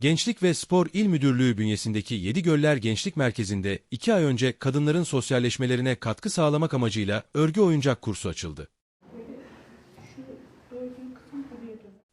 Gençlik ve Spor İl Müdürlüğü bünyesindeki Yedi Göller Gençlik Merkezi'nde iki ay önce kadınların sosyalleşmelerine katkı sağlamak amacıyla örgü oyuncak kursu açıldı.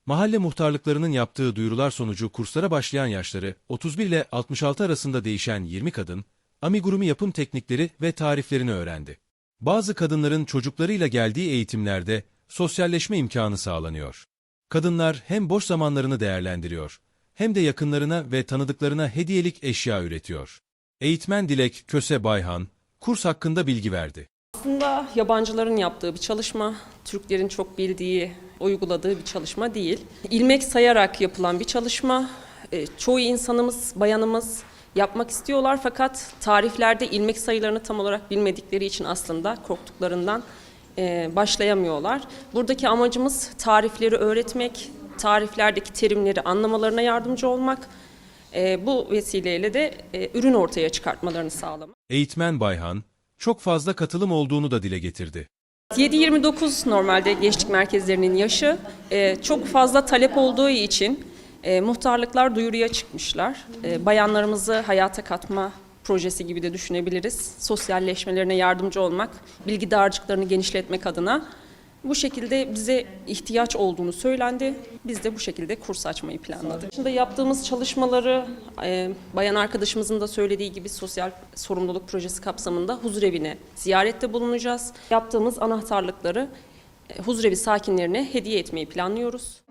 Mahalle muhtarlıklarının yaptığı duyurular sonucu kurslara başlayan yaşları 31 ile 66 arasında değişen 20 kadın, amigurumi yapım teknikleri ve tariflerini öğrendi. Bazı kadınların çocuklarıyla geldiği eğitimlerde sosyalleşme imkanı sağlanıyor. Kadınlar hem boş zamanlarını değerlendiriyor, hem de yakınlarına ve tanıdıklarına hediyelik eşya üretiyor. Eğitmen Dilek Köse Bayhan, kurs hakkında bilgi verdi. Aslında yabancıların yaptığı bir çalışma, Türklerin çok bildiği, uyguladığı bir çalışma değil. İlmek sayarak yapılan bir çalışma. E, Çoğu insanımız, bayanımız yapmak istiyorlar fakat tariflerde ilmek sayılarını tam olarak bilmedikleri için aslında korktuklarından başlayamıyorlar. Buradaki amacımız tarifleri öğretmek, tariflerdeki terimleri anlamalarına yardımcı olmak. E, Bu vesileyle de e, ürün ortaya çıkartmalarını sağlamak. Eğitmen Bayhan, çok fazla katılım olduğunu da dile getirdi. 7-29 normalde gençlik merkezlerinin yaşı çok fazla talep olduğu için e, muhtarlıklar duyuruya çıkmışlar. E, bayanlarımızı hayata katma projesi gibi de düşünebiliriz. Sosyalleşmelerine yardımcı olmak, bilgi dağarcıklarını genişletmek adına bu şekilde bize ihtiyaç olduğunu söylendi. Biz de bu şekilde kurs açmayı planladık. Şimdi yaptığımız çalışmaları e, bayan arkadaşımızın da söylediği gibi sosyal sorumluluk projesi kapsamında huzurevine ziyarette bulunacağız. Yaptığımız anahtarlıkları e, huzurevi sakinlerine hediye etmeyi planlıyoruz.